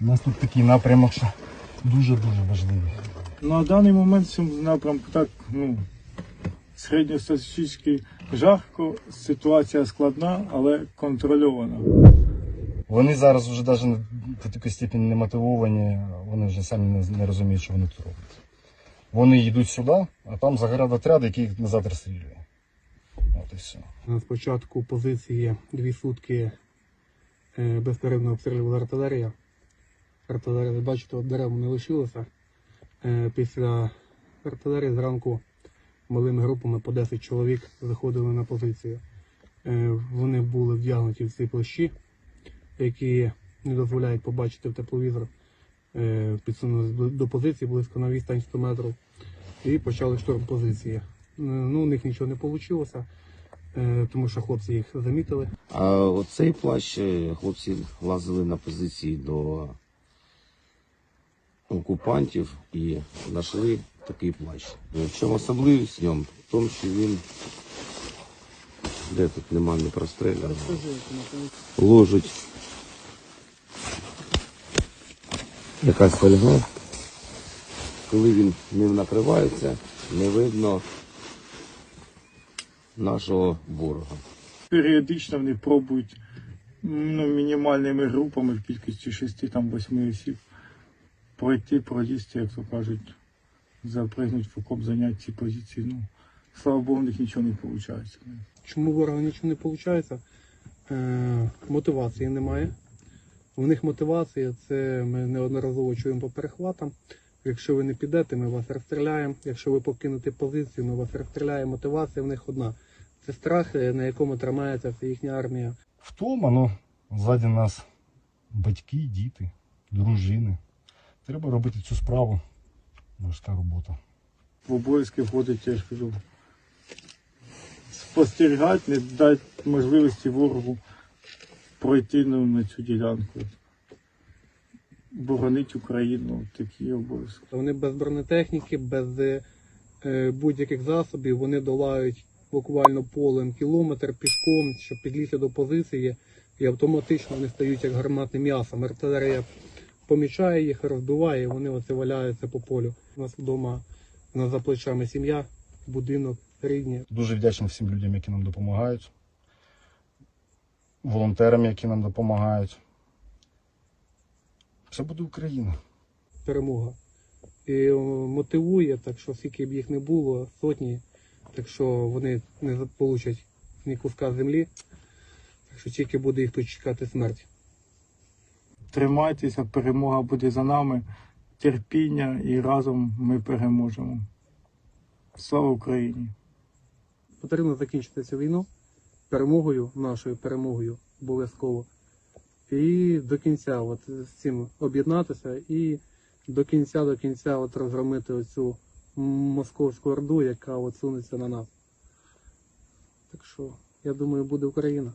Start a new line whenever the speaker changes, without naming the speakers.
У нас тут такий напрямок, що дуже-дуже важливий.
На даний момент в цьому напрямку так, ну, середньостатистичний жарко, ситуація складна, але контрольована.
Вони зараз вже навіть до такої степені не мотивовані, вони вже самі не, не розуміють, що вони тут роблять. Вони йдуть сюди, а там заградотряд, який їх назад розстрілює. От і все.
На спочатку позиції дві сутки е, безперервно обстрілювала артилерія. Артилерія, ви бачите, от дерев не лишилося. Е, Після артилерії зранку малими групами по 10 чоловік заходили на позицію. Е, Вони були вдягнуті в ці плащі, які не дозволяють побачити в тепловізор. Е, Підсунулись бли- до позиції близько на відстань 100 метрів і почали штурм позиції. Ну, у них нічого не вийшло, тому що хлопці їх замітили.
А оцей плащ хлопці лазили на позиції до окупантів і знайшли такий плащ. Е, чому особливість в ньому? В тому, що він де тут нема не простреляно. Ложить якась фольга. Коли він ним накривається, не видно нашого ворога.
Періодично вони пробують ну, мінімальними групами в кількості 6-8 осіб пройти, пролізти, як то кажуть, запригнути в окоп, зайняти ці позиції. Ну, слава Богу, в них нічого не виходить.
Чому ворога нічого не виходить? Е, мотивації немає. У них мотивація це ми неодноразово чуємо по перехватам. Якщо ви не підете, ми вас розстріляємо. Якщо ви покинете позицію, ми вас розстріляємо. Мотивація в них одна. Це страх, е, на якому тримається вся їхня армія.
Втома, ну, ззаді нас батьки, діти, дружини. Треба робити цю справу. Важка робота.
В обов'язки входить, я ж кажу, спостерігати, не дати можливості ворогу пройти ну, на цю ділянку. Боронити Україну, такі обов'язки.
Вони без бронетехніки, без е, е, будь-яких засобів, вони долають буквально полем кілометр пішком, щоб підлізти до позиції, і автоматично вони стають як гарматним м'ясом. Артилерія помічає їх, розбиває, і вони оце валяються по полю. У нас вдома у нас за плечами сім'я, будинок, рідні.
Дуже вдячний всім людям, які нам допомагають, волонтерам, які нам допомагають. Все буде Україна.
перемога. І мотивує, так що скільки б їх не було, сотні, так що вони не получать ні куска землі, так що тільки буде їх тут чекати смерть.
Тримайтеся, перемога буде за нами, терпіння і разом ми переможемо. Слава Україні!
Потрібно закінчити цю війну перемогою, нашою перемогою обов'язково. І до кінця от з цим об'єднатися і до кінця до кінця от розгромити оцю московську орду, яка от сунеться на нас. Так що, я думаю, буде Україна.